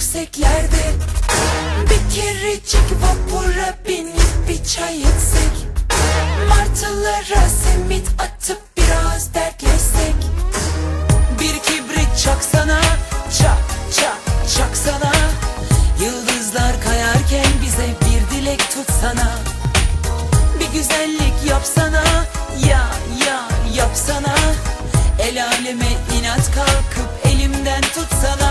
yükseklerde Bir kerecik vapura binip bir çay içsek. Martılara simit atıp biraz dertleşsek Bir kibrit çaksana çak çak çaksana. Yıldızlar kayarken bize bir dilek tutsana. Bir güzellik yapsana ya ya yapsana. El aleme inat kalkıp elimden tutsana.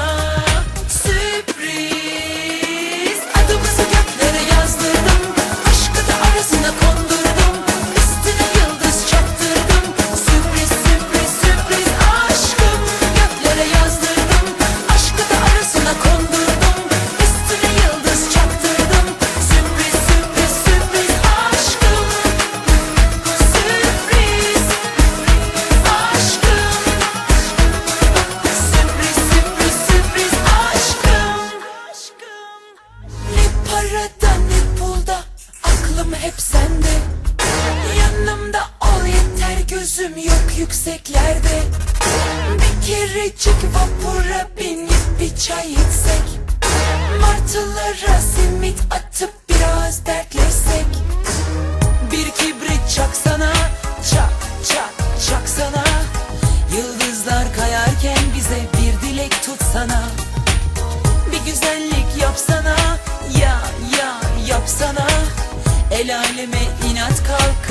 Gözüm yok yükseklerde. Bir kerecik vapura binip bir çay içsek. Martılara simit atıp biraz dertleşsek Bir kibrit çaksana Çak çak çaksana. Yıldızlar kayarken bize bir dilek tutsana. Bir güzellik yapsana Ya ya yapsana. El aleme inat kalk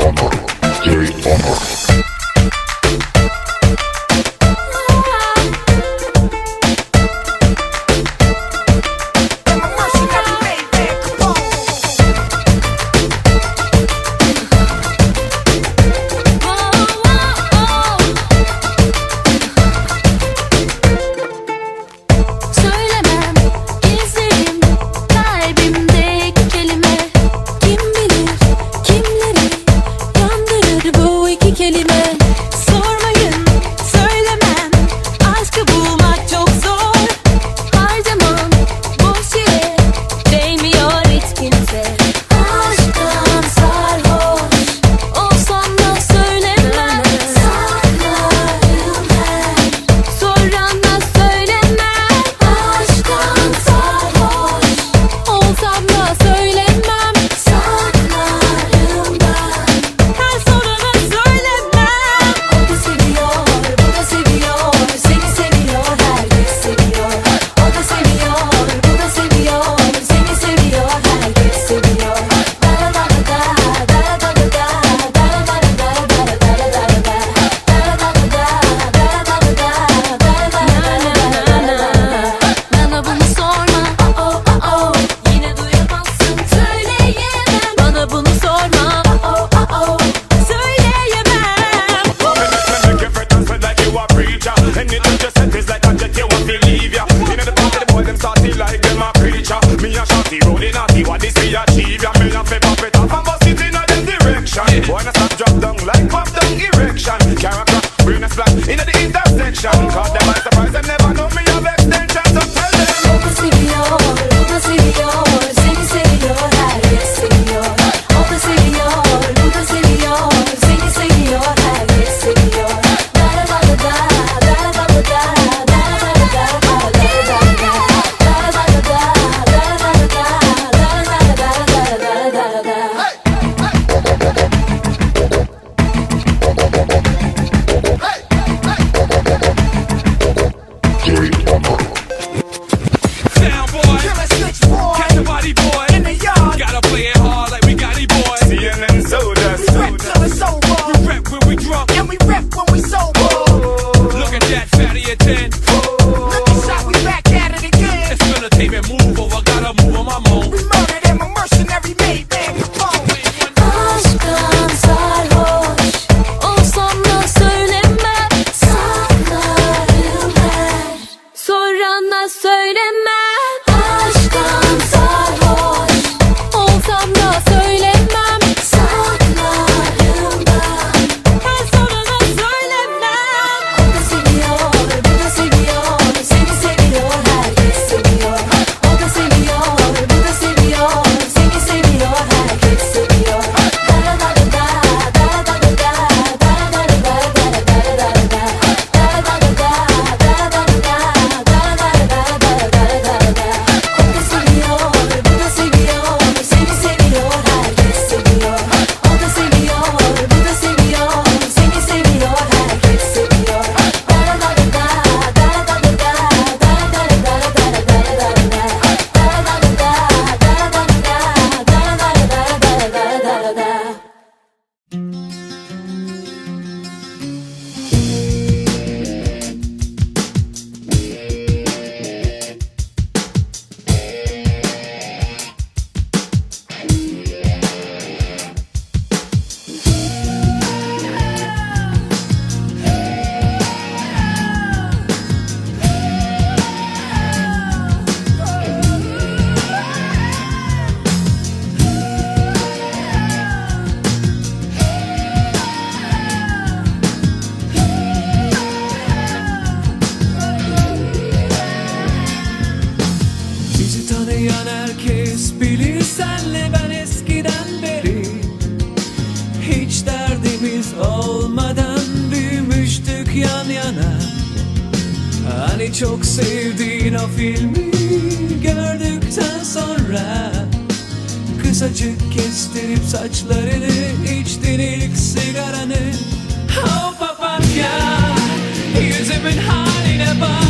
honor, stay honor. and a creature. Me a shotty rolling at the what this me achieve. Ya me a fi pop it off and bust it in a them direction. Wanna stop drop down like pop down erection. Character bring a splash into the intersection. Cause Tanıyan herkes bilir senle ben eskiden beri Hiç derdimiz olmadan büyümüştük yan yana. Hani çok sevdiğin o filmi gördükten sonra Kısacık kestirip saçlarını içtin ilk sigaranı. Oh papatya yüzümün haline bak.